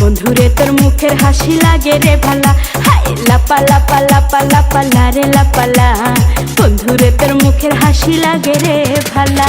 বন্ধুরে তোর মুখের হাসি লাগে রে ভালা। হাই লাপা লাপা লাপা লাপা লারে লাপালা বন্ধুরে তোর মুখের হাসি লাগে রে ভালা।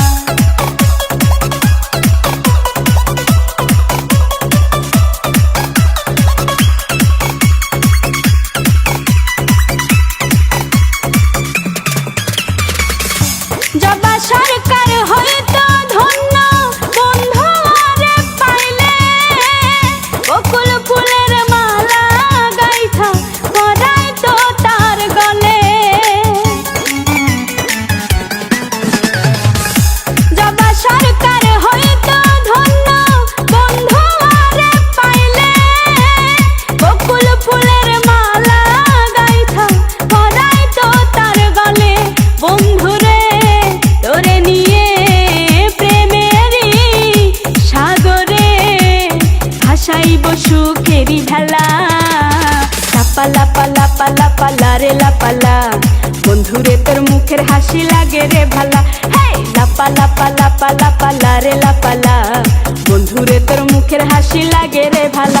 সুখেরি ভেলা লাপা লাপা লাপা লাপা, লারে লাপালা বন্ধুরে, তোর মুখের হাসি লাগে রে ভালা। লাপা লাপা লাপা লাপা, লারে লাপালা বন্ধুরে, তোর মুখের হাসি লাগে রে ভালা।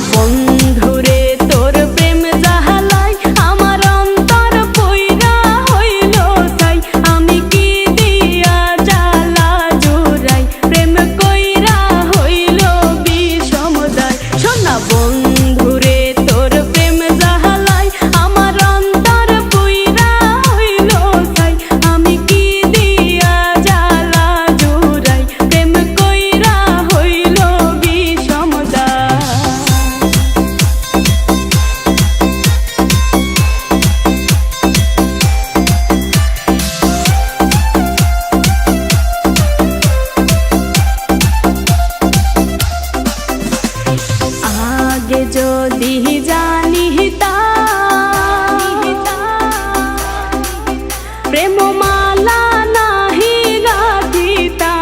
光 যদি জানি প্রেম মালা নাহি গাথিতা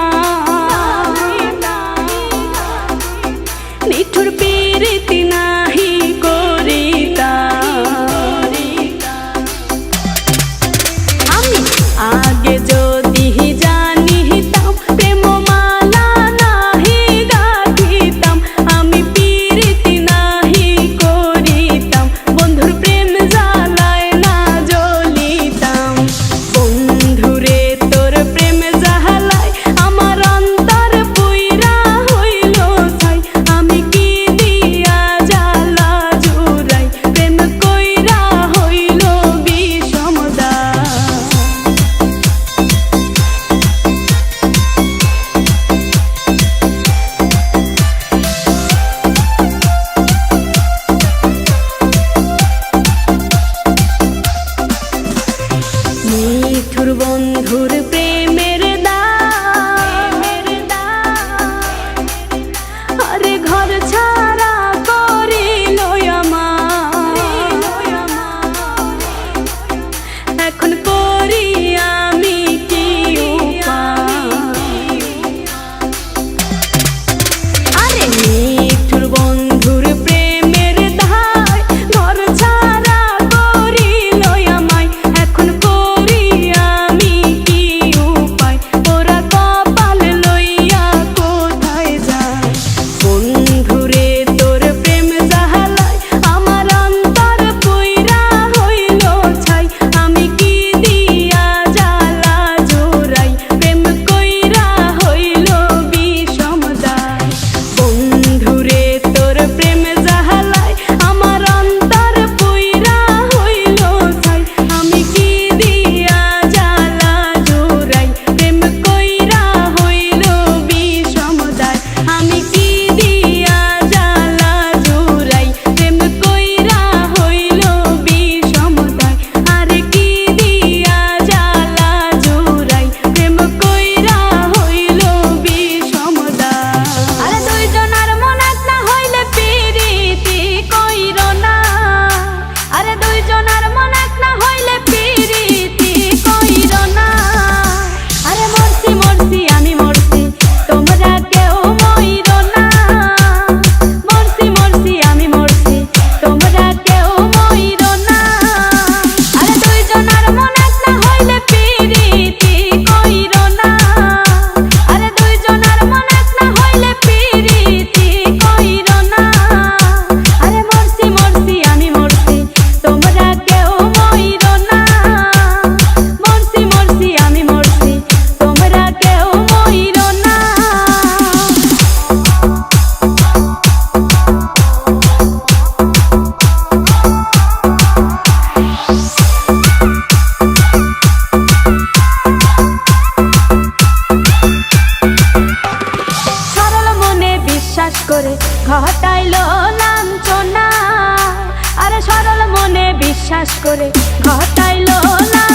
নিঠুর পীরিতি নাহি করিতা আমি আগে যদি বিশ্বাস করে ঘটাইল না